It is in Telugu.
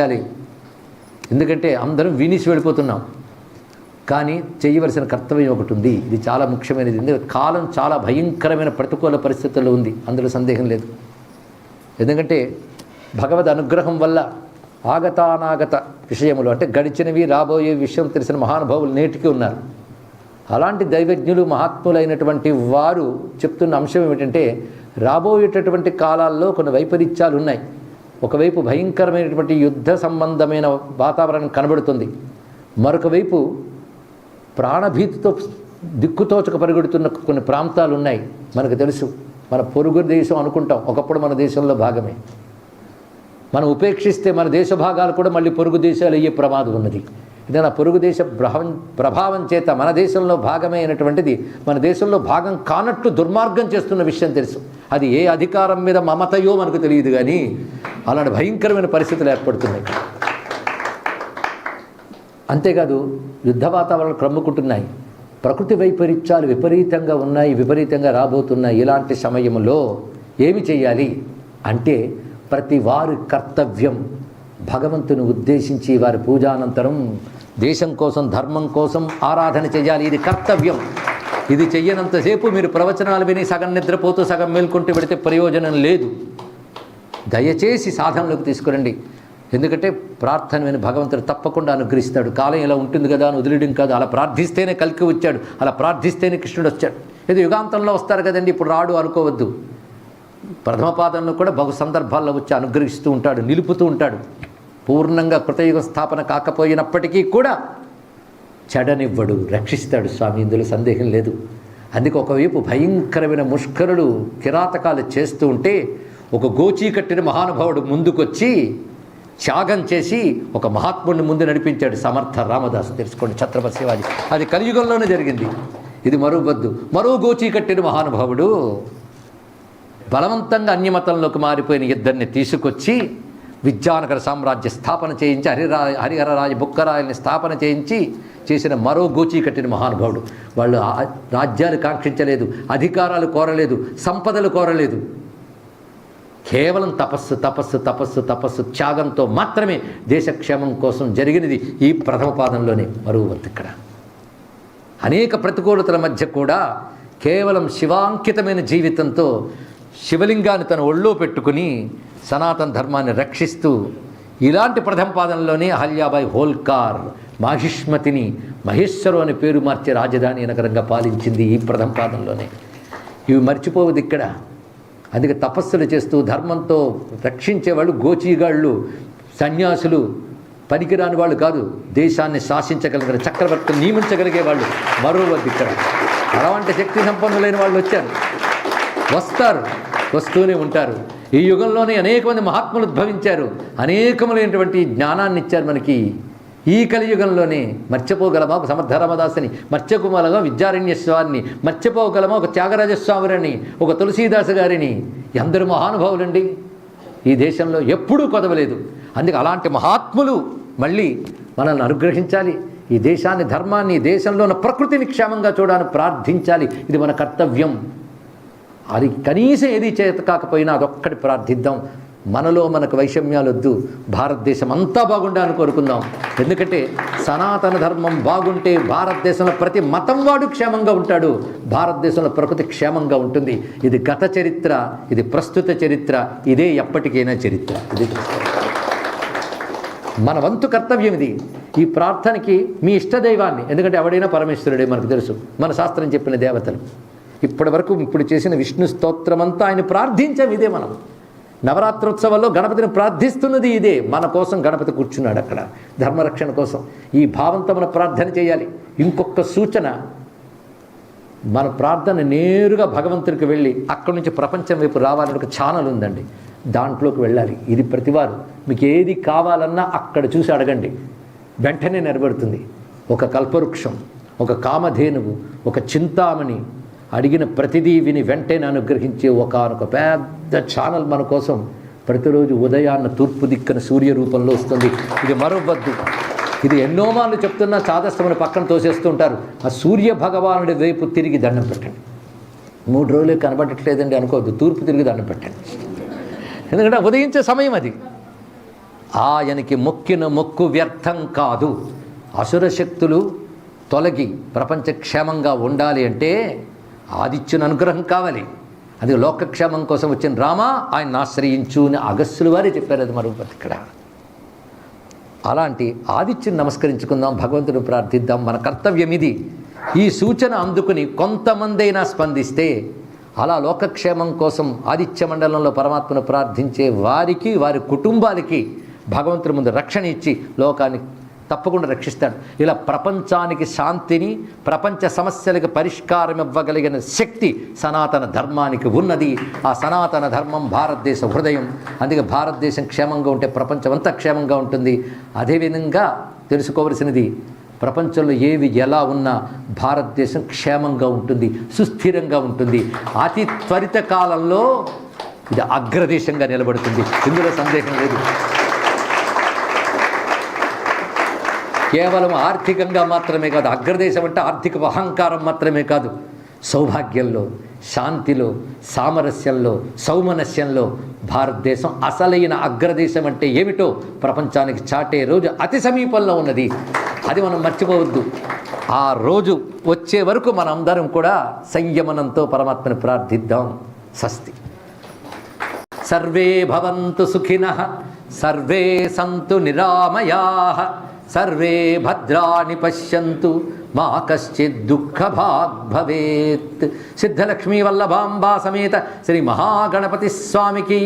ఆలోచించాలి ఎందుకంటే అందరం వినిసి వెళ్ళిపోతున్నాం. కానీ చేయవలసిన కర్తవ్యం ఒకటి ఉంది. ఇది చాలా ముఖ్యమైనది. ఎందుకంటే కాలం చాలా భయంకరమైన ప్రతికూల పరిస్థితుల్లో ఉంది. అందులో సందేహం లేదు. ఎందుకంటే భగవద్ అనుగ్రహం వల్ల ఆగతానాగత విషయములు అంటే గడిచినవి రాబోయే విషయం తెలిసిన మహానుభావులు నేటికి ఉన్నారు. అలాంటి దైవజ్ఞులు మహాత్ములైనటువంటి వారు చెప్తున్న అంశం ఏమిటంటే రాబోయేటటువంటి కాలాల్లో కొన్ని వైపరీత్యాలు ఉన్నాయి. ఒకవైపు భయంకరమైనటువంటి యుద్ధ సంబంధమైన వాతావరణం కనబడుతుంది. మరొక వైపు ప్రాణభీతితో దిక్కుతోచక పరిగెడుతున్న కొన్ని ప్రాంతాలు ఉన్నాయి మనకు తెలుసు. మన పొరుగు దేశం అనుకుంటాం. ఒకప్పుడు మన దేశంలో భాగమే. మనం ఉపేక్షిస్తే మన దేశ భాగాలు కూడా మళ్ళీ పొరుగు దేశాలు అయ్యే ప్రమాదం ఉన్నది. ఏదైనా పొరుగు దేశ ప్రభావం ప్రభావం చేత మన దేశంలో భాగమే అయినటువంటిది మన దేశంలో భాగం కానట్టు దుర్మార్గం చేస్తున్న విషయం తెలుసు. అది ఏ అధికారం మీద మమతయో మనకు తెలియదు కానీ అలాంటి భయంకరమైన పరిస్థితులు ఏర్పడుతున్నాయి. అంతేకాదు యుద్ధ వాతావరణం క్రమ్ముకుంటున్నాయి. ప్రకృతి వైపరీత్యాలు విపరీతంగా ఉన్నాయి విపరీతంగా రాబోతున్నాయి. ఇలాంటి సమయంలో ఏమి చేయాలి అంటే ప్రతి వారి కర్తవ్యం భగవంతుని ఉద్దేశించి వారి పూజానంతరం దేశం కోసం ధర్మం కోసం ఆరాధన చేయాలి. ఇది కర్తవ్యం. ఇది చెయ్యనంతసేపు మీరు ప్రవచనాలు విని సగం నిద్రపోతూ సగం మేల్కొంటూ పెడితే ప్రయోజనం లేదు. దయచేసి సాధనలోకి తీసుకురండి. ఎందుకంటే ప్రార్థన విని భగవంతుడు తప్పకుండా అనుగ్రహిస్తాడు. కాలం ఇలా ఉంటుంది కదా అని వదిలేయడం కాదు. అలా ప్రార్థిస్తేనే కలికి వచ్చాడు. అలా ప్రార్థిస్తేనే కృష్ణుడు వచ్చాడు. ఇది యుగాంతంలో వస్తారు కదండి. ఇప్పుడు రాడు అనుకోవద్దు. ప్రథమ పాదంలో కూడా బహు సందర్భాల్లో వచ్చి అనుగ్రహిస్తూ ఉంటాడు. నిలుపుతూ ఉంటాడు. పూర్ణంగా కృతయుగ స్థాపన కాకపోయినప్పటికీ కూడా చెడనివ్వడు. రక్షిస్తాడు స్వామి. ఇందులో సందేహం లేదు. అందుకే ఒకవైపు భయంకరమైన ముష్కరుడు కిరాతకాలు చేస్తూ ఉంటే ఒక గోచీ కట్టిన మహానుభావుడు ముందుకొచ్చి త్యాగం చేసి ఒక మహాత్ముడిని ముందు నడిపించాడు. సమర్థ రామదాసు తెలుసుకోండి ఛత్రపతి శివాజీ. అది కలియుగంలోనే జరిగింది. ఇది మరో బద్దు మరో గోచీ కట్టిన మహానుభావుడు బలవంతంగా అన్యమతంలోకి మారిపోయిన ఇద్దరిని తీసుకొచ్చి విద్యానగర సామ్రాజ్య స్థాపన చేయించి హరిరా హరిహరరాజ బుక్కరాయల్ని స్థాపన చేయించి చేసిన మరో గోచీ కట్టిన మహానుభావుడు. వాళ్ళు రాజ్యాలు కాంక్షించలేదు అధికారాలు కోరలేదు సంపదలు కోరలేదు. కేవలం తపస్సు తపస్సు తపస్సు తపస్సు త్యాగంతో మాత్రమే దేశక్షేమం కోసం జరిగినది ఈ ప్రథమ పాదంలోనే. మరువు ఇక్కడ. అనేక ప్రతికూలతల మధ్య కూడా కేవలం శివాంకితమైన జీవితంతో శివలింగాన్ని తన ఒళ్ళో పెట్టుకుని సనాతన ధర్మాన్ని రక్షిస్తూ ఇలాంటి ప్రథమ పాదంలోనే అహల్యాబాయి హోల్కార్ మహిష్మతిని మహేశ్వరు అనే పేరు మార్చే రాజధాని నగరంగా పాలించింది ఈ ప్రథమ పాదంలోనే. ఇవి మర్చిపోవద్దు ఇక్కడ. అందుకే తపస్సులు చేస్తూ ధర్మంతో రక్షించేవాళ్ళు గోచీగాళ్ళు సన్యాసులు పనికిరాని వాళ్ళు కాదు. దేశాన్ని శాసించగలిగిన చక్రవర్తిని నియమించగలిగే వాళ్ళు మరో వద్దు ఇక్కడ. అలాంటి శక్తి సంపన్నులైన వాళ్ళు వచ్చారు. వస్తారు వస్తూనే ఉంటారు. ఈ యుగంలోనే అనేక మంది మహాత్ములు ఉద్భవించారు. అనేకములైనటువంటి జ్ఞానాన్ని ఇచ్చారు మనకి. ఈ కలియుగంలోనే మర్చిపోగలమా? ఒక సమర్థ రామదాసుని మర్చకుమలగా విద్యారణ్య స్వామిని మర్చిపోగలమా? ఒక త్యాగరాజస్వామిని ఒక తులసీదాసు గారిని. ఎందరు మహానుభావులండి. ఈ దేశంలో ఎప్పుడూ కొదవలేదు. అందుకే అలాంటి మహాత్ములు మళ్ళీ మనల్ని అనుగ్రహించాలి. ఈ దేశాన్ని ధర్మాన్ని ఈ దేశంలో ఉన్న ప్రకృతిని క్షేమంగా చూడాలని ప్రార్థించాలి. ఇది మన కర్తవ్యం. అది కనీసం ఏది చేత కాకపోయినా అదొక్కటి ప్రార్థిద్దాం. మనలో మనకు వైషమ్యాలు వద్దు భారతదేశం అంతా బాగుండాలని కోరుకుందాం. ఎందుకంటే సనాతన ధర్మం బాగుంటే భారతదేశంలో ప్రతి మతం వాడు క్షేమంగా ఉంటాడు. భారతదేశంలో ప్రకృతి క్షేమంగా ఉంటుంది. ఇది గత చరిత్ర ఇది ప్రస్తుత చరిత్ర ఇదే ఎప్పటికైనా చరిత్ర. ఇది మన వంతు కర్తవ్యం ఇది. ఈ ప్రార్థనకి మీ ఇష్టదైవాన్ని ఎందుకంటే ఎవడైనా పరమేశ్వరుడే మనకు తెలుసు. మన శాస్త్రం చెప్పిన దేవతలు. ఇప్పటి వరకు ఇప్పుడు చేసిన విష్ణు స్తోత్రమంతా ఆయన ప్రార్థించాం ఇదే మనం. నవరాత్రోత్సవాల్లో గణపతిని ప్రార్థిస్తున్నది ఇదే. మన కోసం గణపతి కూర్చున్నాడు అక్కడ. ధర్మరక్షణ కోసం. ఈ భావంతో మనం ప్రార్థన చేయాలి. ఇంకొక సూచన. మన ప్రార్థన నేరుగా భగవంతుడికి వెళ్ళి అక్కడి నుంచి ప్రపంచం వైపు రావాలని ఒక ఛానల్ ఉందండి. దాంట్లోకి వెళ్ళాలి. ఇది ప్రతివారు. మీకు ఏది కావాలన్నా అక్కడ చూసి అడగండి. వెంటనే నెరవేరుతుంది. ఒక కల్పవృక్షం ఒక కామధేనువు ఒక చింతామణి అడిగిన ప్రతిదీ విని వెంటనే అనుగ్రహించే ఒకనొక పెద్ద ఛానల్ మన కోసం ప్రతిరోజు ఉదయాన్న తూర్పు దిక్కున సూర్య రూపంలో వస్తుంది. ఇది మరొవద్దు ఇది ఎన్నో మార్లు చెప్తున్నా చాదస్తమని పక్కన తోసేస్తూ ఉంటారు ఆ సూర్య భగవానుడి వైపు తిరిగి దండం పెట్టండి. మూడు రోజులు కనబడట్లేదండి అనుకోవద్దు. తూర్పు తిరిగి దండం పెట్టండి. ఎందుకంటే ఉదయించే సమయం అది. ఆయనకి మొక్కిన మొక్కు వ్యర్థం కాదు. అసుర శక్తులు తొలగి ప్రపంచ క్షేమంగా ఉండాలి అంటే ఆదిత్యుని అనుగ్రహం కావాలి. అది లోకక్షేమం కోసం వచ్చిన రామ ఆయన ఆశ్రయించు అని అగస్సులు వారే చెప్పారు అది మరో ఇక్కడ. అలాంటి ఆదిత్యుని నమస్కరించుకుందాం భగవంతుడు ప్రార్థిద్దాం. మన కర్తవ్యం ఇది. ఈ సూచన అందుకుని కొంతమందైనా స్పందిస్తే అలా లోకక్షేమం కోసం ఆదిత్య మండలంలో పరమాత్మను ప్రార్థించే వారికి వారి కుటుంబాలకి భగవంతుడి ముందు రక్షణ ఇచ్చి లోకాన్ని తప్పకుండా రక్షిస్తాడు. ఇలా ప్రపంచానికి శాంతిని ప్రపంచ సమస్యలకు పరిష్కారం ఇవ్వగలిగిన శక్తి సనాతన ధర్మానికి ఉన్నది. ఆ సనాతన ధర్మం భారతదేశ హృదయం. అందుకే భారతదేశం క్షేమంగా ఉంటే ప్రపంచం అంతా క్షేమంగా ఉంటుంది. అదేవిధంగా తెలుసుకోవలసినది ప్రపంచంలో ఏవి ఎలా ఉన్నా భారతదేశం క్షేమంగా ఉంటుంది సుస్థిరంగా ఉంటుంది. అతి త్వరిత కాలంలో ఇది అగ్రదేశంగా నిలబడుతుంది. ఇందులో సందేహం లేదు. కేవలం ఆర్థికంగా మాత్రమే కాదు అగ్రదేశం అంటే ఆర్థిక అహంకారం మాత్రమే కాదు. సౌభాగ్యంలో శాంతిలో సామరస్యంలో సౌమనస్యంలో భారతదేశం అసలైన అగ్రదేశం అంటే ఏమిటో ప్రపంచానికి చాటే రోజు అతి సమీపంలో ఉన్నది. అది మనం మర్చిపోవద్దు. ఆ రోజు వచ్చే వరకు మనందరం కూడా సంయమనంతో పరమాత్మను ప్రార్థిద్దాం. స్వస్తి. సర్వే భవంతు సుఖిన. సర్వే సంతు నిరామయా సర్వే భద్రాని పశ్యంతు మా కశ్చిత్ దుఃఖభాగ్ భవేత్. సిద్ధలక్ష్మీ వల్లభాంబా సమేత శ్రీ మహాగణపతి స్వామికి.